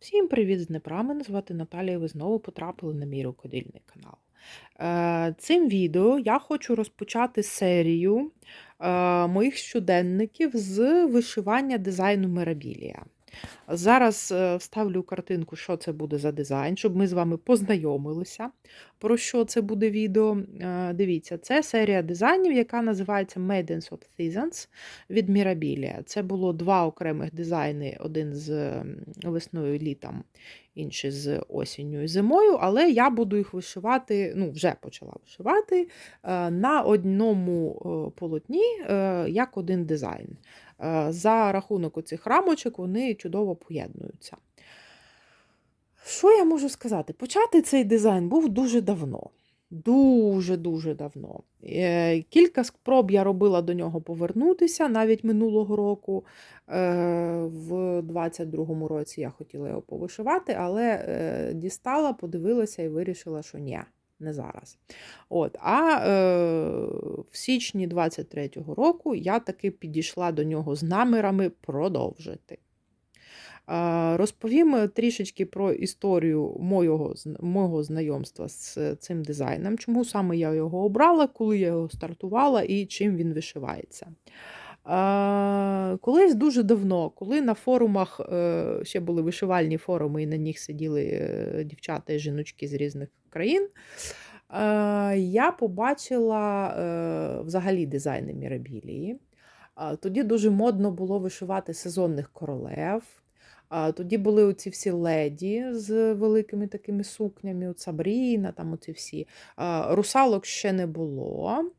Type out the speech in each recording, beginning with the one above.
Всім привіт з Дніпра. Мене звати Наталія. і Ви знову потрапили на мій рукодільний канал. Е, Цим відео я хочу розпочати серію е, моїх щоденників з вишивання дизайну Мерабілія. Зараз е, вставлю картинку, що це буде за дизайн, щоб ми з вами познайомилися, про що це буде відео. Е, Дивіться, це серія дизайнів, яка називається Maidens of Seasons від Mirabilia. Це було два окремих дизайни: один з весною літом, інший з осінню і зимою. Але я буду їх вишивати, ну, вже почала вишивати е, на одному полотні як один дизайн. Е, За рахунок оцих рамочок вони чудово поєднуються. Що я можу сказати? Почати цей дизайн був дуже давно. Дуже-дуже давно. Е, Кілька спроб я робила до нього повернутися навіть минулого року. Е, В 22-му році я хотіла його повишивати, але дістала, подивилася і вирішила, що ні, не зараз. От, А е, в січні 23-го року я таки підійшла до нього з намірами продовжити. Е, Розповім трішечки про історію мого, мого знайомства з цим дизайном, чому саме я його обрала, коли я його стартувала і чим він вишивається. Е, Колись дуже давно, коли на форумах е, ще були вишивальні форуми, і на них сиділи дівчата і жіночки з різних країн, е, я побачила е, взагалі дизайни Мірабілії. Тоді дуже модно було вишивати сезонних королев. Тоді були оці всі леді з великими такими сукнями, от Сабріна, там оці всі. Русалок ще не було.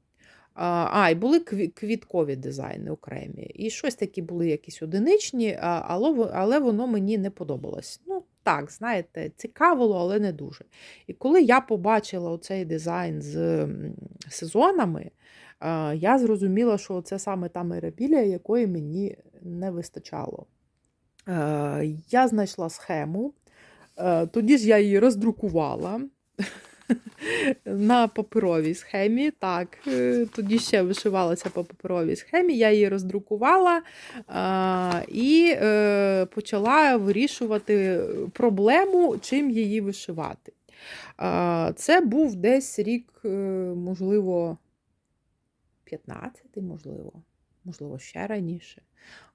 А, і були квіткові дизайни окремі. І щось такі були якісь одиничні, але воно мені не подобалось. Ну, так, знаєте, цікавило, але не дуже. І коли я побачила оцей дизайн з сезонами, я зрозуміла, що це саме та мерабілія, якої мені не вистачало. Е, Я знайшла схему, е, тоді ж я її роздрукувала на паперовій схемі. Так, е, тоді ще вишивалася по паперовій схемі. Я її роздрукувала і е, почала вирішувати проблему, чим її вишивати. Це був десь рік, е, можливо, 15, можливо, можливо, ще раніше.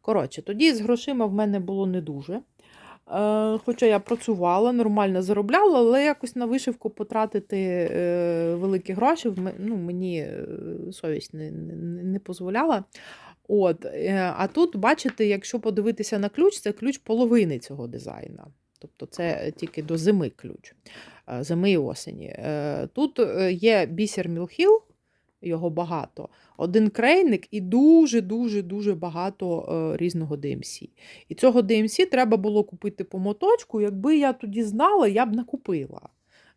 Коротше, тоді з грошима в мене було не дуже. Е, Хоча я працювала, нормально заробляла, але якось на вишивку потратити е, великі гроші ну, мені е, совість не, не, дозволяла. От, а тут, бачите, якщо подивитися на ключ, це ключ половини цього дизайна. Тобто це тільки до зими ключ, зими і осені. Тут є бісер Мілхіл, його багато, один крейник і дуже-дуже-дуже багато е, різного DMC. І цього DMC треба було купити по моточку. Якби я тоді знала, я б накупила.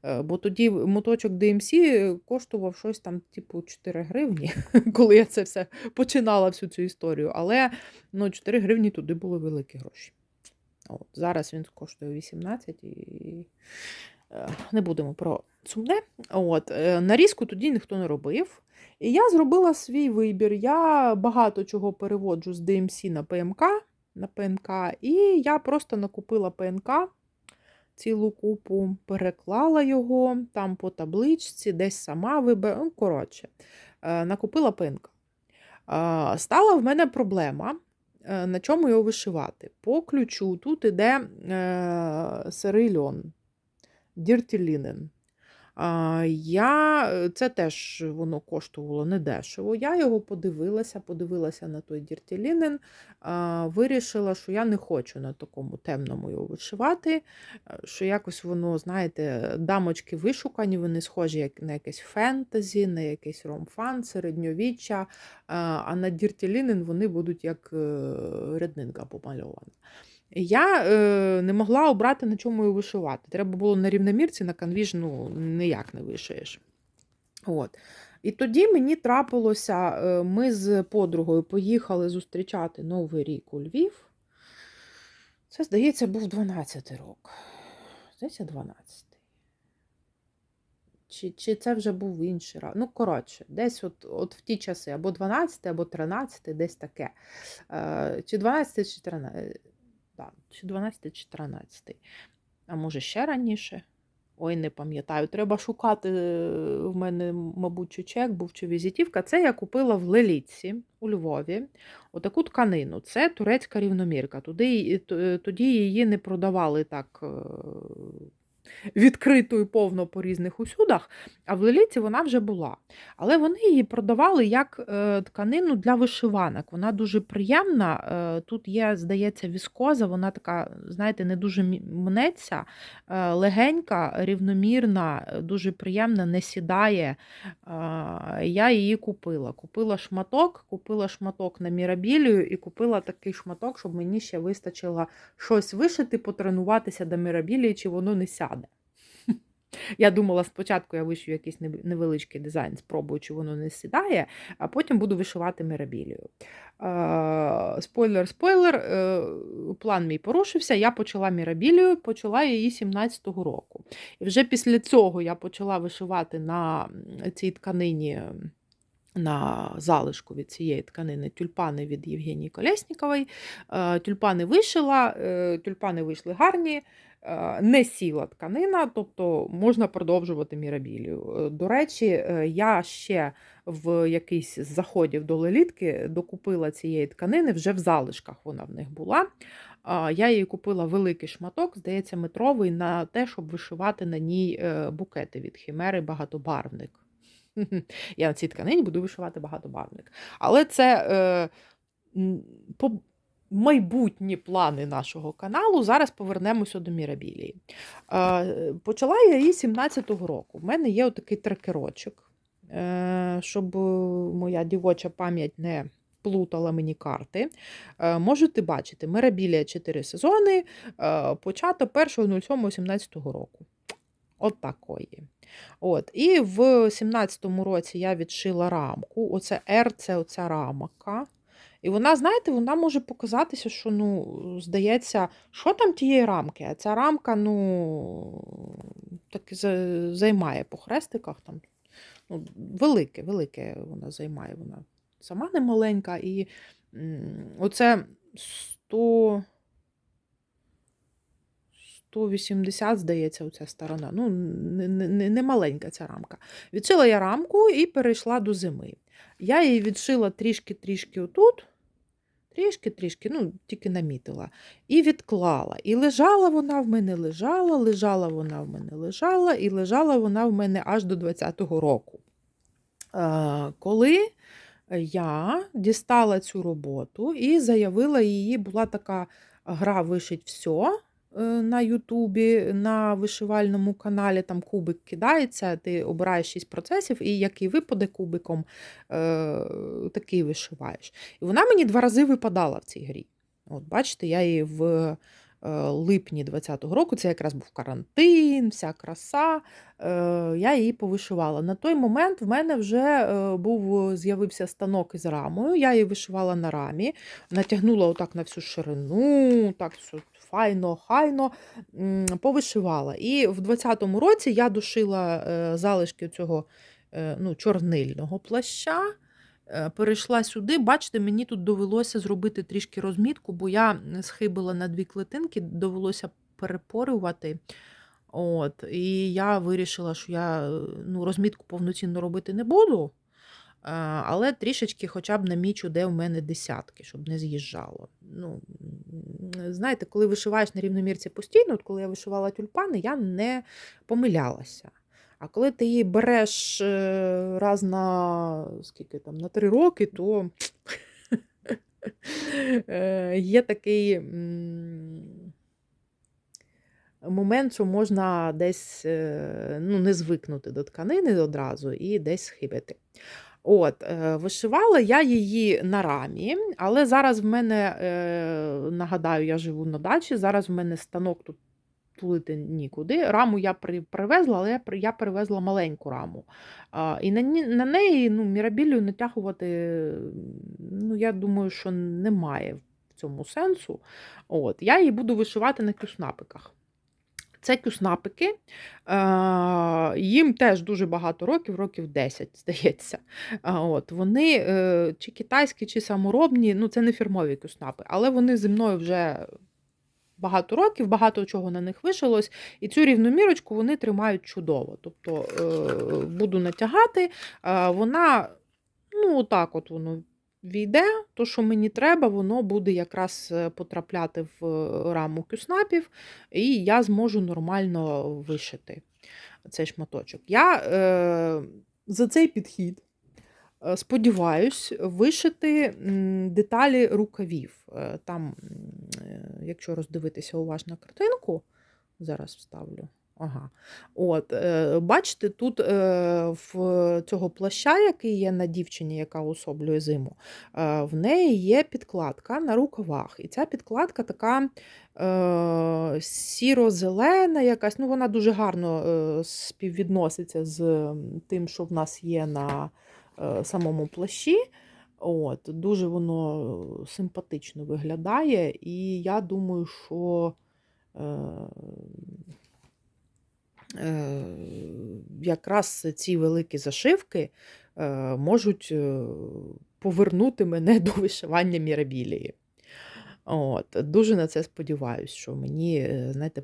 Е, Бо тоді моточок DMC коштував щось там, типу, 4 гривні, коли я це все починала всю цю історію. Але ну, 4 гривні туди були великі гроші. От, зараз він коштує 18 і не будемо про сумне. От, е, нарізку тоді ніхто не робив. І я зробила свій вибір. Я багато чого переводжу з DMC на ПМК, на ПНК, і я просто накупила ПНК цілу купу, переклала його там по табличці, десь сама вибирала. Ну, коротше, е, накупила ПНК. Е, Стала в мене проблема, е, на чому його вишивати. По ключу тут іде е, сирий льон, Dirty Linen. Я, е, це теж воно коштувало недешево. Я його подивилася, подивилася на той Linen, вирішила, що я не хочу на такому темному його вишивати, що якось воно, знаєте, дамочки вишукані, вони схожі як на якесь фентезі, на якийсь ромфан, середньовіччя, а на Linen вони будуть як е, ряднинка помальована. Я е, не могла обрати, на чому його вишивати. Треба було на рівномірці, на канві ж ну, ніяк не вишиєш. От. І тоді мені трапилося, е, ми з подругою поїхали зустрічати Новий рік у Львів. Це, здається, був 12-й рок. Здається, 12-й. Чи, чи це вже був інший раз? Ну, коротше, десь от, от в ті часи, або 12, або 13, десь таке. Е, чи 12, чи 13. Да, чи 12 чи 13. А може ще раніше? Ой, не пам'ятаю. Треба шукати е, в мене, мабуть, чи чек був чи візитівка. Це я купила в Леліці у Львові. Отаку тканину. Це турецька рівномірка. Туди, тоді її не продавали так відкрито і повно по різних усюдах, а в Лелітці вона вже була. Але вони її продавали як е, тканину для вишиванок. Вона дуже приємна. е, Тут є, здається, віскоза, вона така, знаєте, не дуже мнеться, е, легенька, рівномірна, дуже приємна, не сідає. Я її купила. Купила шматок, купила шматок на мірабілію і купила такий шматок, щоб мені ще вистачило щось вишити, потренуватися до мірабілії, чи воно не сяде. Я думала, спочатку я вишию якийсь невеличкий дизайн, спробую, чи воно не сідає, а потім буду вишивати мірабілію. Е, Спойлер, спойлер, е, план мій порушився. Я почала мірабілію, почала її 17-го року. І вже після цього я почала вишивати на цій тканині. На залишку від цієї тканини тюльпани від Євгенії Колєснікової. Е, Тюльпани вишила, е, тюльпани вийшли гарні, не сіла тканина, тобто можна продовжувати мірабілію. Е, До речі, е, я ще в якийсь з заходів до лелітки докупила цієї тканини, вже в залишках вона в них була. Я її купила великий шматок, здається, метровий, на те, щоб вишивати на ній е, букети від хімери багатобарвник. Я на цій тканині буду вишивати багатобарвник. Але це е, по майбутні плани нашого каналу. Зараз повернемося до Мірабілії. Е, Почала я її 17-го року. У мене є отакий трекерочок, е, щоб моя дівоча пам'ять не плутала мені карти. Е, Можете бачити, Мирабілія 4 сезони, почато 1.07.17 року. От такої. От. І в 17-му році я відшила рамку. Оце R, це оця рамка. І вона, знаєте, вона може показатися, що, ну, здається, що там тієї рамки? А ця рамка, ну, так займає по хрестиках. Там, ну, велике, велике вона займає. Вона сама не маленька. І оце 100. 180, здається, оця сторона. Ну, не, не, не маленька ця рамка. Відшила я рамку і перейшла до зими. Я її відшила трішки-трішки отут, трішки-трішки, ну, тільки намітила. І відклала. І лежала вона в мене, лежала, лежала вона в мене, лежала, і лежала вона в мене аж до 20-го року. Е, коли я дістала цю роботу і заявила її, була така гра Вишить все на Ютубі, на вишивальному каналі, там кубик кидається, ти обираєш 6 процесів, і який випаде кубиком, е, такий вишиваєш. І вона мені два рази випадала в цій грі. От, бачите, я її в е, липні 20-го року, це якраз був карантин, вся краса. е, Я її повишивала. На той момент в мене вже е, був з'явився станок із рамою. Я її вишивала на рамі, натягнула отак на всю ширину, так все файно, хайно повишивала. І в 20-му році я душила е, залишки цього е, ну, чорнильного плаща. е, Перейшла сюди, бачите, мені тут довелося зробити трішки розмітку, бо я схибила на дві клетинки, довелося перепорювати. От, І я вирішила, що я ну, розмітку повноцінно робити не буду, але трішечки хоча б намічу, де в мене десятки, щоб не з'їжджало. Ну, знаєте, коли вишиваєш на рівномірці постійно, от коли я вишивала тюльпани, я не помилялася. А коли ти її береш е, раз на скільки там, на три роки, то е, є такий момент, що можна десь е, ну, не звикнути до тканини одразу і десь схибити. От, е, вишивала я її на рамі, але зараз в мене, е, нагадаю, я живу на дачі, зараз в мене станок тут тулити нікуди. Раму я привезла, але я, привезла маленьку раму. І на, неї ну, мірабілію натягувати, ну, я думаю, що немає в цьому сенсу. От, я її буду вишивати на кюснапиках. Це кюснапики, е, їм теж дуже багато років, років 10, здається. От, вони е, чи китайські, чи саморобні, ну це не фірмові кюснапи, але вони зі мною вже багато років, багато чого на них вишилось, і цю рівномірочку вони тримають чудово. Тобто е, буду натягати, вона, ну, отак от воно війде, то, що мені треба, воно буде якраз е, потрапляти в е, раму кюснапів, і я зможу нормально вишити цей шматочок. Я е, за цей підхід е, сподіваюсь вишити деталі рукавів. Там, якщо роздивитися уважно картинку, зараз вставлю. Ага. От, е, бачите, тут е, в цього плаща, який є на дівчині, яка особлює зиму, е, в неї є підкладка на рукавах. І ця підкладка така е, сіро-зелена, якась, ну вона дуже гарно е, співвідноситься з тим, що в нас є на е, самому плащі. От, дуже воно симпатично виглядає, і я думаю, що е, якраз ці великі зашивки е, можуть е, повернути мене до вишивання мірабілії. От, дуже на це сподіваюся, що мені, е, знаєте,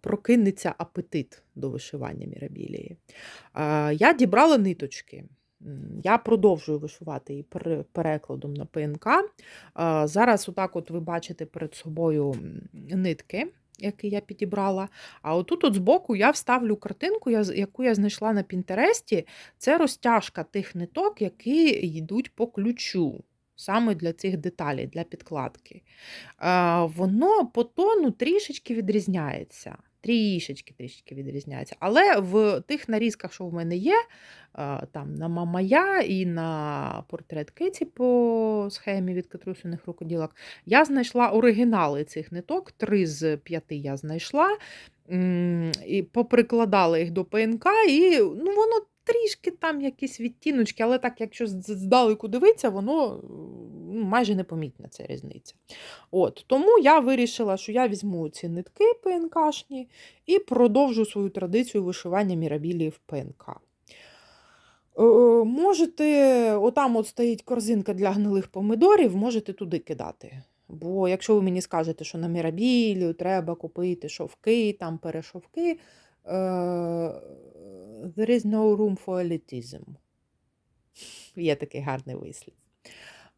прокинеться апетит до вишивання мірабілії. Е, Я дібрала ниточки. Я продовжую вишивати її пере- перекладом на ПНК. Е, Зараз, отак, от ви бачите перед собою нитки, які я підібрала. А отут от збоку я вставлю картинку, яку я знайшла на Пінтересті. Це розтяжка тих ниток, які йдуть по ключу. Саме для цих деталей, для підкладки. Воно по тону трішечки відрізняється. Трішечки трішечки відрізняється. Але в тих нарізках, що в мене є, е, там на Мамая і на портрет Киті по схемі від катрусяних рукоділок, я знайшла оригінали цих ниток, три з п'яти я знайшла. І поприкладала їх до ПНК, і ну, воно трішки там якісь відтіночки, але так, якщо здалеку дивитися, воно ну, майже непомітна ця різниця. От, тому я вирішила, що я візьму ці нитки ПНКшні і продовжу свою традицію вишивання мірабілії в ПНК. Е, Можете, отам от стоїть корзинка для гнилих помидорів, можете туди кидати. Бо якщо ви мені скажете, що на мірабілію треба купити шовки, там перешовки, е, there is no room for elitism. Є такий гарний вислів.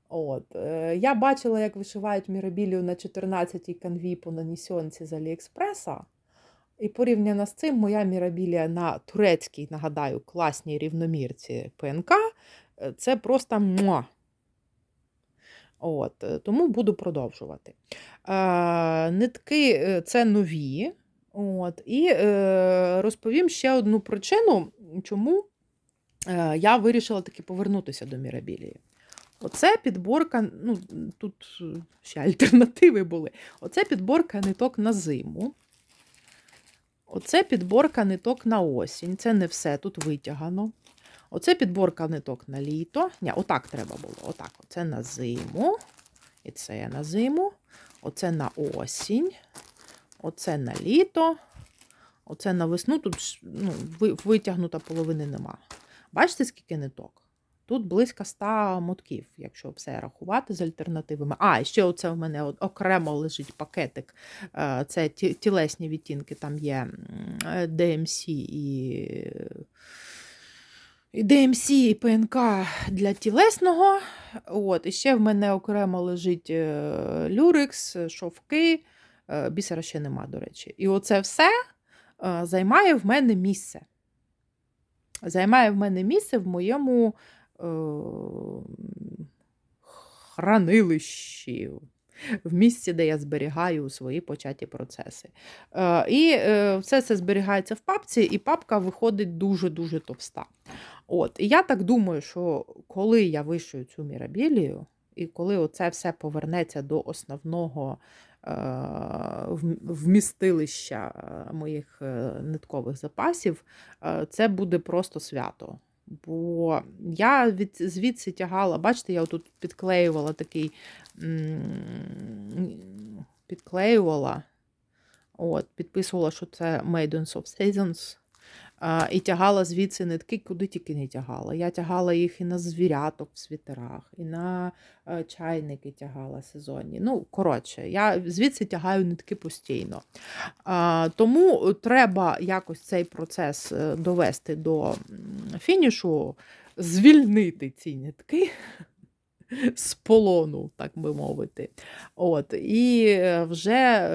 От. е, Я бачила, як вишивають мірабілію на 14-й канві по нанісьонці з Аліекспреса. І порівняно з цим, моя мірабілія на турецькій, нагадаю, класній рівномірці ПНК е, це просто муа. От, е, тому буду продовжувати. Е, нитки це нові. От, і е, розповім ще одну причину, чому е, я вирішила таки повернутися до мірабілії. Оце підборка, ну, тут ще альтернативи були. Оце підборка ниток на зиму. Оце підборка ниток на осінь. Це не все, тут витягано. Оце підборка ниток на літо. Ні, отак треба було. Отак. Оце на зиму. І це на зиму. Оце на осінь. Оце на літо. Оце на весну. Тут ну, витягнута половини нема. Бачите, скільки ниток? Тут близько 100 мотків, якщо все рахувати з альтернативами. А, і ще оце в мене окремо лежить пакетик. Е, Це тілесні відтінки, там є е, DMC і. І DMC і ПНК для тілесного. От, і ще в мене окремо лежить е, люрекс, шовки, е, бісера ще нема, до речі. І оце все е, займає в мене місце. Займає в мене місце в моєму е, хранилищі, в місці, де я зберігаю свої початі процеси. Е, і е, все це зберігається в папці, і папка виходить дуже-дуже товста. От, і я так думаю, що коли я вишию цю мірабілію, і коли оце все повернеться до основного е, вмістилища е, моїх е, ниткових запасів, е, це буде просто свято. Бо я від, звідси тягала, бачите, я тут підклеювала такий, підклеювала, от, підписувала, що це Maidens of Seasons. І тягала звідси нитки, куди тільки не тягала. Я тягала їх і на звіряток в світерах, і на е, чайники тягала сезонні. Ну, коротше, я звідси тягаю нитки постійно. Тому треба якось цей процес е, довести до фінішу, звільнити ці нитки. З полону, так би мовити. От, І е, вже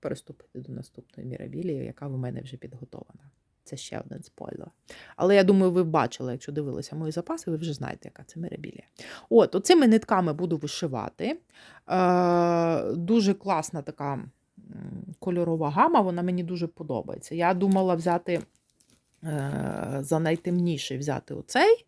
переступити до наступної мірабілії, яка в мене вже підготована. Це ще один спойлер. Але я думаю, ви бачили, якщо дивилися мої запаси, ви вже знаєте, яка це мірабілія. От, оцими нитками буду вишивати. Е, Дуже класна така кольорова гама, вона мені дуже подобається. Я думала взяти е, за найтемніший взяти оцей.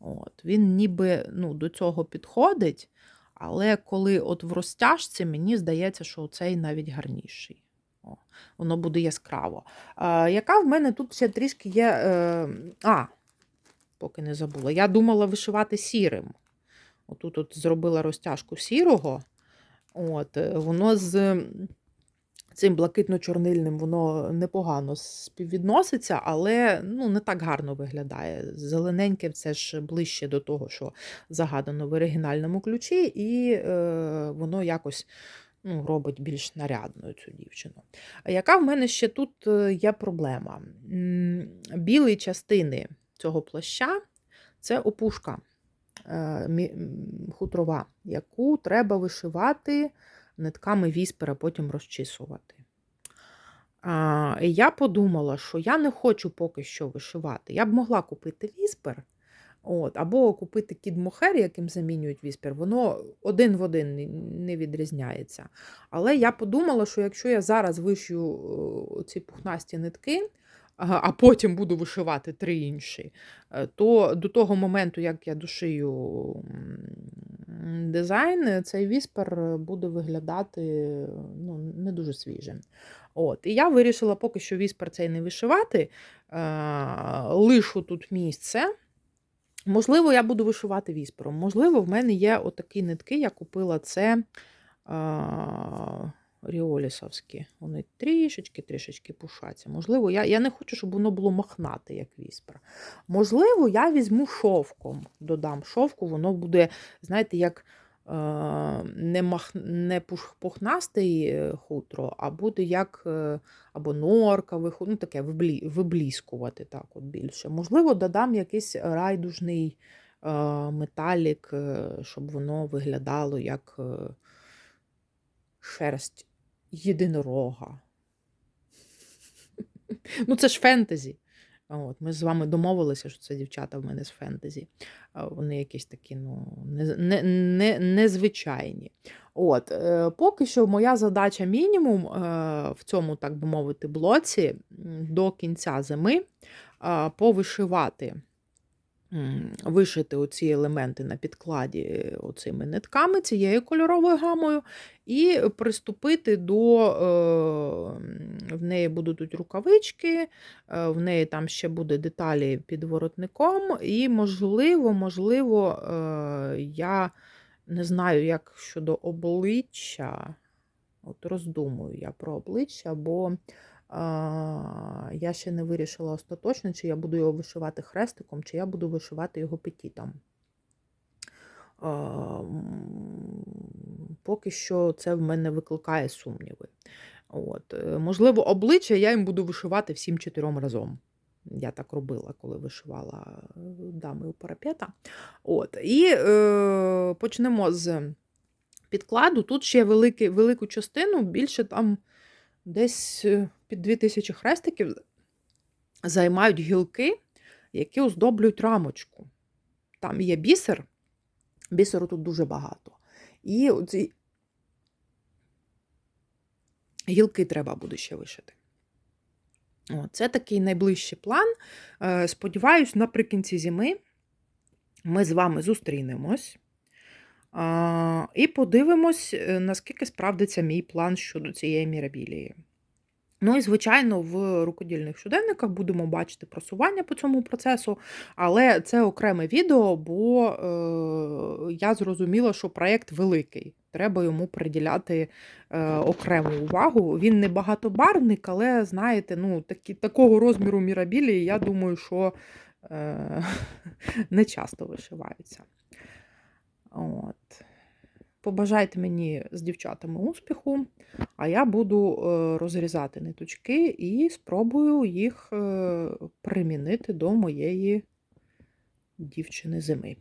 От, Він ніби ну, до цього підходить, але коли от в розтяжці, мені здається, що цей навіть гарніший. О, воно буде яскраво. А, яка в мене тут ще трішки є. Е, а, поки не забула. Я думала вишивати сірим. Отут от зробила розтяжку сірого. От, е, Воно з цим блакитно-чорнильним воно непогано співвідноситься, але ну, не так гарно виглядає. Зелененьке це ж ближче до того, що загадано в оригінальному ключі, і е, воно якось ну, робить більш нарядною цю дівчину. А яка в мене ще тут е, є проблема? Білі частини цього плаща це опушка е, хутрова, яку треба вишивати нитками віспера, потім розчісувати. А, я подумала, що я не хочу поки що вишивати. Я б могла купити віспер, от, або купити кіт-мохер, яким замінюють віспер. Воно один в один не- не відрізняється. Але я подумала, що якщо я зараз вишию е, ці пухнасті нитки, а потім буду вишивати три інші, е, то до того моменту, як я дошию м, дизайн, е, цей віспер буде виглядати ну, не дуже свіжим. От. І я вирішила поки що віспер цей не вишивати, е, лишу тут місце. Можливо, я буду вишивати віспером. Можливо, в мене є отакі нитки, я купила це а, ріолісовські. Вони трішечки трішечки пушаться. Можливо, я я не хочу, щоб воно було мохнате, як віспер. Можливо, я візьму шовком, додам шовку, воно буде, знаєте, як е, не, мах, не пухнастий е, хутро, а буде як е, або хутро, ну таке виблі, вибліскувати так от більше. Можливо, додам якийсь райдужний е, металік, е, щоб воно виглядало як е, шерсть єдинорога. Ну, це ж фентезі. От, ми з вами домовилися, що це дівчата в мене з фентезі. Вони якісь такі, ну, не, не, не, незвичайні. От, е, поки що моя задача мінімум е, в цьому, так би мовити, блоці до кінця зими е, повишивати. Вишити оці елементи на підкладі е, оцими нитками, цією кольоровою гамою, і приступити до е, в неї будуть рукавички, е, в неї там ще буде деталі під воротником, і, можливо, можливо, я не знаю, як щодо обличчя. От роздумую я про обличчя, бо я ще не вирішила остаточно, чи я буду його вишивати хрестиком, чи я буду вишивати його петітом. Поки що це в мене викликає сумніви. От. е, Можливо, обличчя я їм буду вишивати всім чотирьом разом. Я так робила, коли вишивала е, дами у парапета. От. І е, почнемо з підкладу. Тут ще великий, велику частину, більше там десь е, під 2000 хрестиків займають гілки, які оздоблюють рамочку. Там є бісер, бісеру тут дуже багато. І ці гілки треба буде ще вишити. О, це такий найближчий план. Е, Сподіваюсь, наприкінці зими ми з вами зустрінемось і подивимось, е, наскільки справдиться мій план щодо цієї мірабілії. Ну і, звичайно, в рукодільних щоденниках будемо бачити просування по цьому процесу, але це окреме відео, бо, е, я зрозуміла, що проєкт великий. Треба йому приділяти, е, окрему увагу. Він не багатобарвник, але, знаєте, ну, такі такого розміру мірабілії, я думаю, що, е, не часто вишиваються. От. Побажайте мені з дівчатами успіху, а я буду, е, розрізати ниточки і спробую їх, е, примінити до моєї дівчини зими.